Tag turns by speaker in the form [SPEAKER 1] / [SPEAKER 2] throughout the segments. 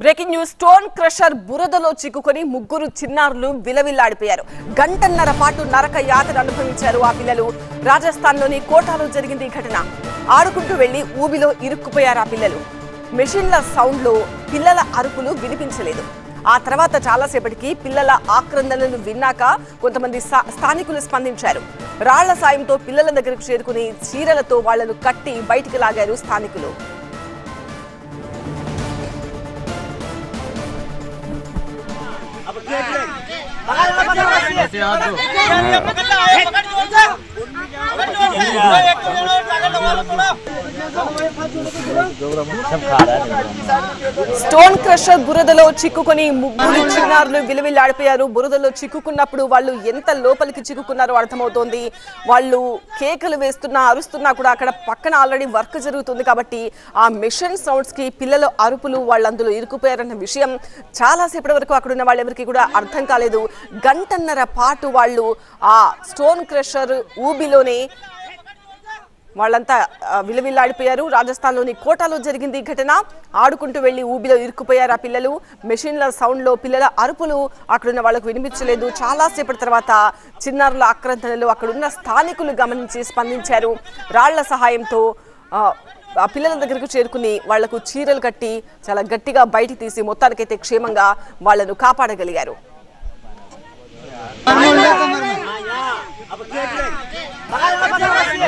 [SPEAKER 1] Breaking news stone crusher బురదలో చిక్కుకొని ముగ్గురు చిన్నారులు విలవిల్లాడిపోయారు. గంటన్నర పాటు నరక యాతన అనుభవించారు ఆ పిల్లలు. రాజస్థాన్లోని కోటాలో జరిగింది ఈ ఘటన. ఆడుకుంటూ వెళ్ళి ఊబిలో ఇరుక్కుపోయారు ఆ పిల్లలు. మెషిన్ల సౌండ్లో పిల్లల అరుపులు వినిపించలేదు. ఆ తర్వాత చాలాసేపటికి పిల్లల ఆక్రందనలు విన్నాక కొంతమంది స్థానికులు స్పందించారు. రాళ్ళ సాయంతో పిల్లల దగ్గరకు చేరుకుని చీరలతో వాళ్ళను కట్టి బయటికి లాగారు స్థానికులు.
[SPEAKER 2] ऐसे हाथ दो सब खा रहा है
[SPEAKER 1] స్టోన్ క్రషర్ బురదలో చిక్కుకొని ముగ్గురు చిన్నారులు విలువిల్లాడిపోయారు. బురదలో చిక్కుకున్నప్పుడు వాళ్ళు ఎంత లోపలికి చిక్కుకున్నారో అర్థమవుతోంది. వాళ్ళు కేకలు వేస్తున్నా అరుస్తున్నా కూడా అక్కడ పక్కన ఆల్రెడీ వర్క్ జరుగుతుంది కాబట్టి ఆ మిషన్ సౌండ్స్కి పిల్లల అరుపులు వాళ్ళు అందులో ఇరుకుపోయారన్న విషయం చాలాసేపటి వరకు అక్కడ ఉన్న వాళ్ళెవరికి కూడా అర్థం కాలేదు. గంటన్నర పాటు వాళ్ళు ఆ స్టోన్ క్రషర్ ఊబిలోనే వాళ్ళంతా విలవిల్లాడిపోయారు. రాజస్థాన్లోని కోటాలో జరిగింది ఈ ఘటన. ఆడుకుంటూ వెళ్ళి ఊబిలో ఇరుక్కుపోయారు ఆ పిల్లలు. మెషిన్ల సౌండ్లో పిల్లల అరుపులు అక్కడున్న వాళ్ళకు వినిపించలేదు. చాలాసేపటి తర్వాత చిన్నారుల ఆక్రందనలు అక్కడున్న స్థానికులు గమనించి స్పందించారు. రాళ్ళ సహాయంతో ఆ, పిల్లల దగ్గరకు చేరుకుని వాళ్ళకు చీరలు కట్టి చాలా గట్టిగా బయట తీసి మొత్తానికైతే క్షేమంగా వాళ్ళను కాపాడగలిగారు.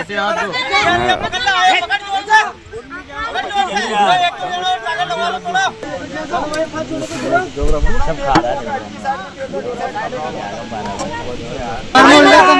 [SPEAKER 2] છે આ તો. ગૌરવ સબ ખા રહા है